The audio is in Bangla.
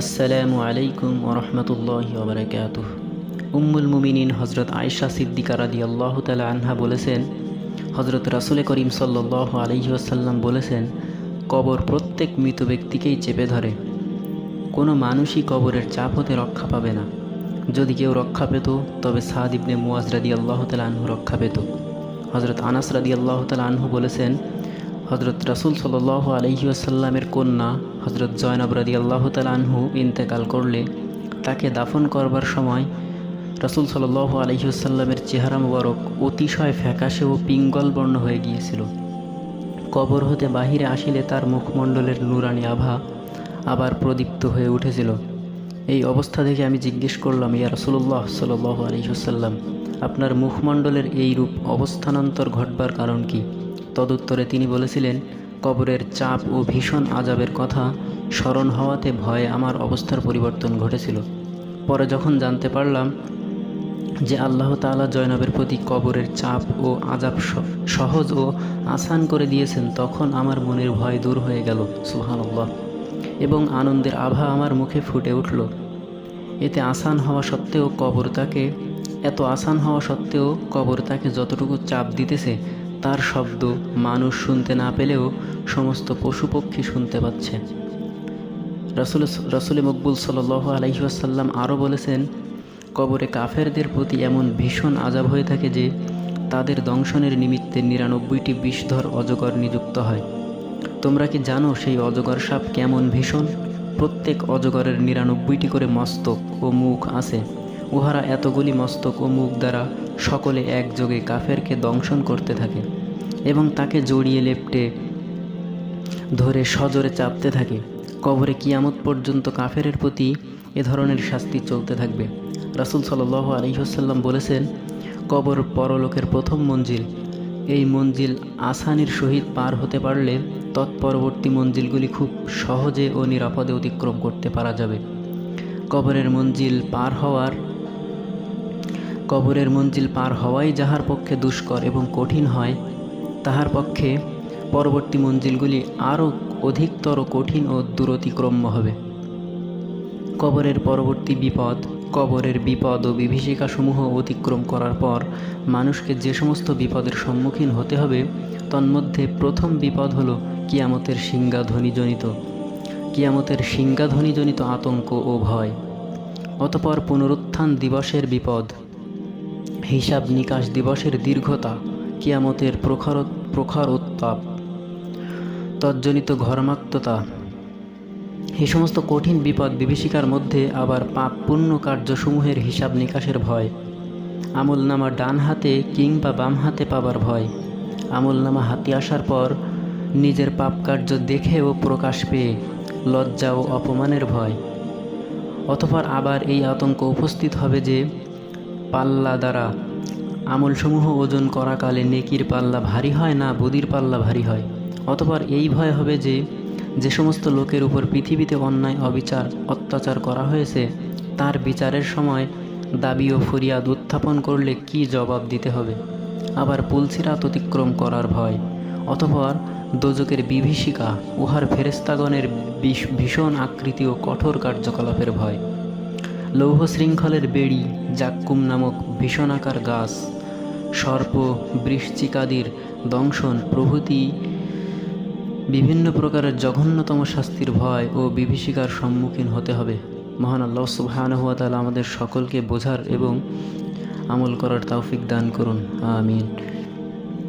আসসালামু আলাইকুম ওরহমতুল্লাহ ওবরাকাত উম্মুল মুমিনিন হজরত আয়সা সিদ্দিকা রাদি আল্লাহ তালা আনহা বলেছেন হজরত রাসুল করিম সাল্লাহ আলহি আসাল্লাম বলেছেন, কবর প্রত্যেক মৃত ব্যক্তিকেই চেপে ধরে। কোনো মানুষই কবরের চাপ হতে রক্ষা পাবে না। যদি কেউ রক্ষা পেত, তবে সাদ ইবনে মুয়াজ রাদি আল্লাহ তালা আনহু রক্ষা পেত। হজরত আনাস রাদি আল্লাহ তালা আনহু বলেছেন হজরত রাসুল সাল আলহি আসাল্লামের কন্যা হজরত জয়নব রাদি আল্লাহ আনহু ইন্তেকাল করলে তাকে দাফন করবার সময় রাসুল সাল আলহি আসাল্লামের চেহারা মুবারক অতিশয় ফ্যাকাশে ও পিঙ্গল বর্ণ হয়ে গিয়েছিল। কবর হতে বাহিরে আসিলে তার মুখমণ্ডলের নুরানি আভা আবার প্রদীপ্ত হয়ে উঠেছিল। এই অবস্থা দেখে আমি জিজ্ঞেস করলাম, ইয়া রসুল্লাহ সাল আলহিহসাল্লাম আপনার মুখমণ্ডলের এই রূপ অবস্থানান্তর ঘটবার কারণ কি? তদুত্তরে তিনি বলেছিলেন, কবরের চাপ ও ভীষণ আজাবের কথা, স্মরণ হওয়াতে ভয়ে আমার অবস্থার পরিবর্তন ঘটেছিল। পরে যখন জানতে পারলাম যে আল্লাহ তাআলা জয়নবের প্রতি কবরের চাপ ও আজাব সহজ ও আসান করে দিয়েছেন, তখন আমার মনের ভয় দূর হয়ে গেল, সুবহানাল্লাহ। এবং আনন্দের আভা আমার মুখে ফুটে উঠল। এতে আসান হওয়া সত্ত্বেও কবর তাকে, এত আসান হওয়া সত্ত্বেও কবর তাকে যতটুকু চাপ দিতেছে তার শব্দ মানুষ শুনতে না পেলেও সমস্ত পশু পক্ষী শুনতে পাচ্ছে। রাসুল রাসুল মকবুল সাল আলহিহাসাল্লাম আরও বলেছেন, কবরে কাফেরদের প্রতি এমন ভীষণ আজাব হয়ে থাকে যে তাদের দংশনের নিমিত্তে নিরানব্বইটি বিষধর অজগর নিযুক্ত হয়। তোমরা কি জানো সেই অজগর সাপ কেমন ভীষণ? প্রত্যেক অজগরের নিরানব্বইটি করে মস্তক ও মুখ আছে। উহারা এতগুলি মস্তক ও মুখ দ্বারা সকলে একযোগে কাফেরকে দংশন করতে থাকে এবং তাকে জড়িয়ে লেপটে ধরে সজোরে চাপতে থাকে। কবরে কিয়ামত পর্যন্ত কাফেরের প্রতি এ ধরনের শাস্তি চলতে থাকবে। রাসুল সাল আলহিহসাল্লাম বলেছেন, কবর পরলোকের প্রথম মঞ্জিল। এই মঞ্জিল আসানির সহিত পার হতে পারলে তৎপরবর্তী মঞ্জিলগুলি খুব সহজে ও নিরাপদে অতিক্রম করতে পারা যাবে। কবরের মঞ্জিল পার হওয়ার কবরের মঞ্জিল পার হওয়াই যাহার পক্ষে দুষ্কর এবং কঠিন হয়, তাহার পক্ষে পরবর্তী মঞ্জিলগুলি আরও অধিকতর কঠিন ও দূরতিক্রম্য হবে। কবরের পরবর্তী বিপদ, কবরের বিপদ ও বিভীষিকাসমূহ অতিক্রম করার পর মানুষকে যে সমস্ত বিপদের সম্মুখীন হতে হবে, তন্মধ্যে প্রথম বিপদ হল কিয়ামতের সিংহাধ্বনিজনিত। কিয়ামতের সিংহাধ্বনিজনিত আতঙ্ক ও ভয়। অতপর পুনরুত্থান দিবসের বিপদ। হিসাব নিকাশ দিবসের দীর্ঘতা, কিয়ামতের প্রখর প্রখর উত্তাপ, তজ্জনিত ঘর্মাক্ততা এই সমস্ত কঠিন বিপদ বিভীষিকার মধ্যে আবার পাপ পুণ্য কার্যসমূহের হিসাব নিকাশের ভয়, আমলনামা ডান হাতে কিংবা বাম হাতে পাবার ভয়, আমলনামা হাতে আসার পর নিজের পাপ কার্য দেখে ও প্রকাশ পেয়ে লজ্জা ও অপমানের ভয়। অতপর আবার এই আতঙ্ক উপস্থিত হবে যে পাল্লা দ্বারা আমলসমূহ ওজন করাকালে নেকির পাল্লা ভারী হয় না, বদির পাল্লা ভারী হয়। অতপর এই ভয় হবে যে যে সমস্ত লোকের উপর পৃথিবীতে অন্যায়, অবিচার, অত্যাচার করা হয়েছে, তার বিচারের সময় দাবি ও ফরিয়াদ উত্থাপন করলে কি জবাব দিতে হবে? আবার পুলসিরাত অতিক্রম করার ভয়। অতপর দোজকের বিভীষিকা, উহার ফেরেস্তাগণের ভীষণ আকৃতি ও কঠোর কার্যকলাপের ভয়। লৌহ শৃঙ্খলের বেড়ি জাক্কুম নামক ভীষণাকার গাছ। সর্প বৃশ্চিকাদির দংশন প্রভৃতি বিভিন্ন প্রকারের জঘন্যতম শাস্তির ভয় ও বিভীষিকার সম্মুখীন হতে হবে। মহান আল্লাহ সুবহানাহুয়া তাআলা আমাদের সকলকে বোঝার এবং আমল করার তৌফিক দান করুন। আমিন।